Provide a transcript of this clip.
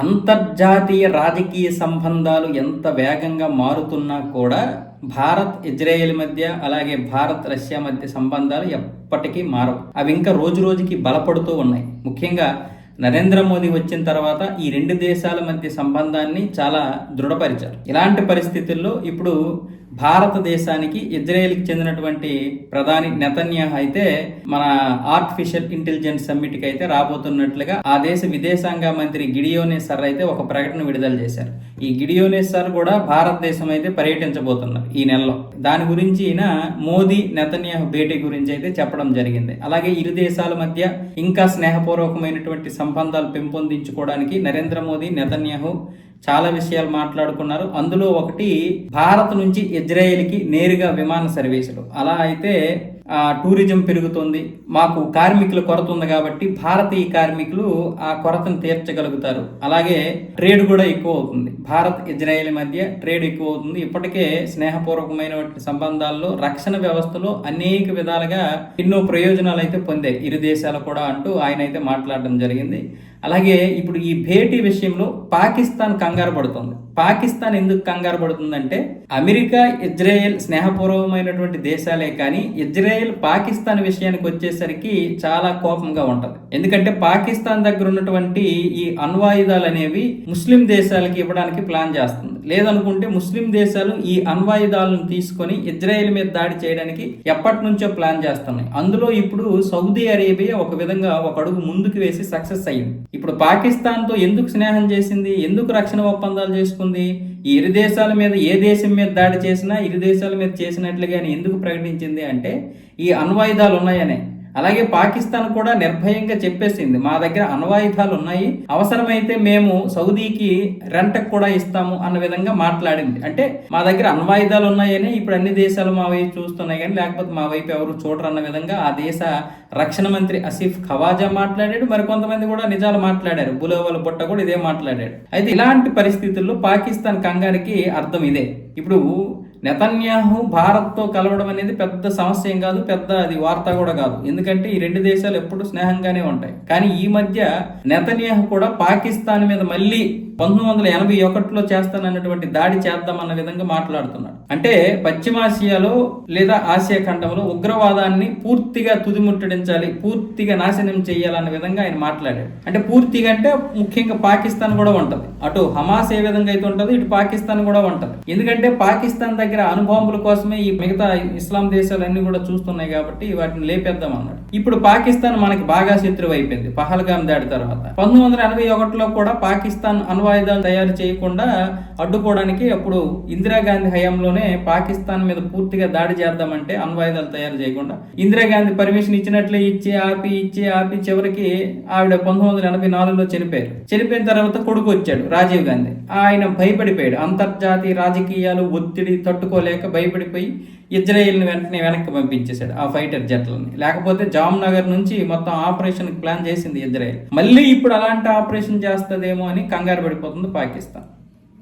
అంతర్జాతీయ రాజకీయ సంబంధాలు ఎంత వేగంగా మారుతున్నా కూడా భారత్ ఇజ్రాయెల్ మధ్య అలాగే భారత్ రష్యా మధ్య సంబంధాలు ఎప్పటికీ మారవు. అవి ఇంకా రోజు రోజుకి బలపడుతూ ఉన్నాయి. ముఖ్యంగా నరేంద్ర మోదీ వచ్చిన తర్వాత ఈ రెండు దేశాల మధ్య సంబంధాన్ని చాలా దృఢపరిచారు. ఇలాంటి పరిస్థితుల్లో ఇప్పుడు భారతదేశానికి ఇజ్రాయెల్కి చెందినటువంటి ప్రధాని నెతన్యాహ్ అయితే మన ఆర్టిఫిషియల్ ఇంటెలిజెన్స్ సమ్మిట్కి అయితే రాబోతున్నట్లుగా ఆ దేశ విదేశాంగ మంత్రి గిడియోనే సర్ అయితే ఒక ప్రకటన విడుదల చేశారు. ఈ గిడియోనే సర్ కూడా భారతదేశం అయితే పర్యటించబోతున్నారు ఈ నెలలో. దాని గురించి ఈయన మోదీ నెతన్యాహ్ భేటీ గురించి అయితే చెప్పడం జరిగింది. అలాగే ఇరు దేశాల మధ్య ఇంకా స్నేహపూర్వకమైనటువంటి సంబంధాలు పెంపొందించుకోవడానికి నరేంద్ర మోదీ నెతన్యాహు చాలా విషయాలు మాట్లాడుకున్నారు. అందులో ఒకటి భారత్ నుంచి ఇజ్రాయెల్కి నేరుగా విమాన సర్వీసులు. అలా అయితే టూరిజం పెరుగుతుంది. మాకు కార్మికుల కొరత ఉంది కాబట్టి భారతీయ కార్మికులు ఆ కొరతను తీర్చగలుగుతారు. అలాగే ట్రేడ్ కూడా ఎక్కువ అవుతుంది. భారత్ ఇజ్రాయెల్ మధ్య ట్రేడ్ ఎక్కువ అవుతుంది. ఇప్పటికే స్నేహపూర్వకమైన సంబంధాల్లో రక్షణ వ్యవస్థలో అనేక విధాలుగా ఎన్నో ప్రయోజనాలు అయితే పొందాయి. ఇరు దేశాలు కూడా అంటూ ఆయన అయితే మాట్లాడడం జరిగింది. అలాగే ఇప్పుడు ఈ భేటీ విషయంలో పాకిస్తాన్ కంగారు పడుతుంది. పాకిస్తాన్ ఎందుకు కంగారు పడుతుందంటే అమెరికా ఇజ్రాయెల్ స్నేహపూర్వకమైనటువంటి దేశాలే కానీ ఇజ్రాయెల్ పాకిస్తాన్ విషయానికి వచ్చేసరికి చాలా కోపంగా ఉంటది. ఎందుకంటే పాకిస్తాన్ దగ్గర ఉన్నటువంటి ఈ అణ్వాయుధాలు అనేవి ముస్లిం దేశాలకి ఇవ్వడానికి ప్లాన్ చేస్తుంది. లేదనుకుంటే ముస్లిం దేశాలు ఈ అణ్వాయుధాలను తీసుకొని ఇజ్రాయెల్ మీద దాడి చేయడానికి ఎప్పటి నుంచో ప్లాన్ చేస్తున్నాయి. అందులో ఇప్పుడు సౌదీ అరేబియా ఒక విధంగా ఒక అడుగు ముందుకు వేసి సక్సెస్ అయ్యింది. ఇప్పుడు పాకిస్తాన్తో ఎందుకు స్నేహం చేసింది? ఎందుకు రక్షణ ఒప్పందాలు చేసుకుంది? ఈ ఇరు దేశాల మీద ఏ దేశం మీద దాడి చేసినా ఇరు దేశాల మీద చేసినట్లుగానే ఎందుకు ప్రకటించింది అంటే ఈ అణ్వాయుధాలు ఉన్నాయనే. అలాగే పాకిస్తాన్ కూడా నిర్భయంగా చెప్పేసింది మా దగ్గర అణ్వాయుధాలు ఉన్నాయి అవసరమైతే మేము సౌదీకి రెంట్కి కూడా ఇస్తాము అన్న విధంగా మాట్లాడింది. అంటే మా దగ్గర అణ్వాయుధాలు ఉన్నాయని ఇప్పుడు అన్ని దేశాలు మా వైపు చూస్తున్నాయి కానీ లేకపోతే మా వైపు ఎవరు చూడరు అన్న విధంగా ఆ దేశ రక్షణ మంత్రి అసీఫ్ ఖవాజా మాట్లాడాడు మరి కొంతమంది కూడా నిజాలు మాట్లాడారు. బులోవల బుట్ట కూడా ఇదే మాట్లాడాడు. అయితే ఇలాంటి పరిస్థితుల్లో పాకిస్తాన్ కంగారికి అర్థం ఇదే. ఇప్పుడు నెతన్యాహు భారత్తో కలవడం అనేది పెద్ద సమస్య ఏం కాదు పెద్ద అది వార్త కూడా కాదు. ఎందుకంటే ఈ రెండు దేశాలు ఎప్పుడు స్నేహంగానే ఉంటాయి. కానీ ఈ మధ్య నెతన్యాహు కూడా పాకిస్తాన్ మీద మళ్ళీ పంతొమ్మిది వందల ఎనభై ఒకటిలో చేస్తానన్నటువంటి దాడి చేద్దామన్న విధంగా మాట్లాడుతున్నాడు. అంటే పశ్చిమాసియాలో లేదా ఆసియా ఖండంలో ఉగ్రవాదాన్ని పూర్తిగా తుదిముట్టడించాలి పూర్తిగా నాశనం చేయాలన్న విధంగా ఆయన మాట్లాడాడు. అంటే పూర్తిగా అంటే ముఖ్యంగా పాకిస్తాన్ కూడా ఉంటుంది. అటు హమాస్ ఏ విధంగా అయితే ఉంటుందో ఇటు పాకిస్తాన్ కూడా ఉంటుంది. ఎందుకంటే పాకిస్తాన్ దగ్గర అణుబాంబుల కోసమే ఈ మిగతా ఇస్లాం దేశాలన్నీ కూడా చూస్తున్నాయి కాబట్టి వాటిని లేపేద్దాం అన్నాడు. ఇప్పుడు పాకిస్తాన్ మనకి బాగా శత్రువు అయిపోయింది పహల్గాం దాడి తర్వాత. పంతొమ్మిది వందల ఎనభై ఒకటిలో కూడా పాకిస్తాన్ అణ్వాయుధాలు తయారు చేయకుండా అడ్డుకోవడానికి అప్పుడు ఇందిరాగాంధీ హయాంలోనే పాకిస్తాన్ మీద పూర్తిగా దాడి చేద్దామంటే అణ్వాయుధాలు తయారు చేయకుండా ఇందిరాగాంధీ పర్మిషన్ ఇచ్చినట్లే ఇచ్చి ఆపి ఇచ్చి ఆపి చివరికి ఆవిడ పంతొమ్మిది వందల ఎనభై నాలుగులో చనిపోయారు. చనిపోయిన తర్వాత కొడుకు వచ్చాడు రాజీవ్ గాంధీ. ఆయన భయపడిపోయాడు. అంతర్జాతీయ రాజకీయాలు ఒత్తిడి తట్టుకోలేక భయపడిపోయి ఇజ్రాయిల్ని వెంటనే వెనక్కి పంపించేశాడు ఆ ఫైటర్ జట్లని. లేకపోతే జామ్నగర్ నుంచి మొత్తం ఆపరేషన్ ప్లాన్ చేసింది ఇజ్రాయిల్. మళ్ళీ ఇప్పుడు అలాంటి ఆపరేషన్ చేస్తుందేమో అని కంగారు పడిపోతుంది పాకిస్తాన్.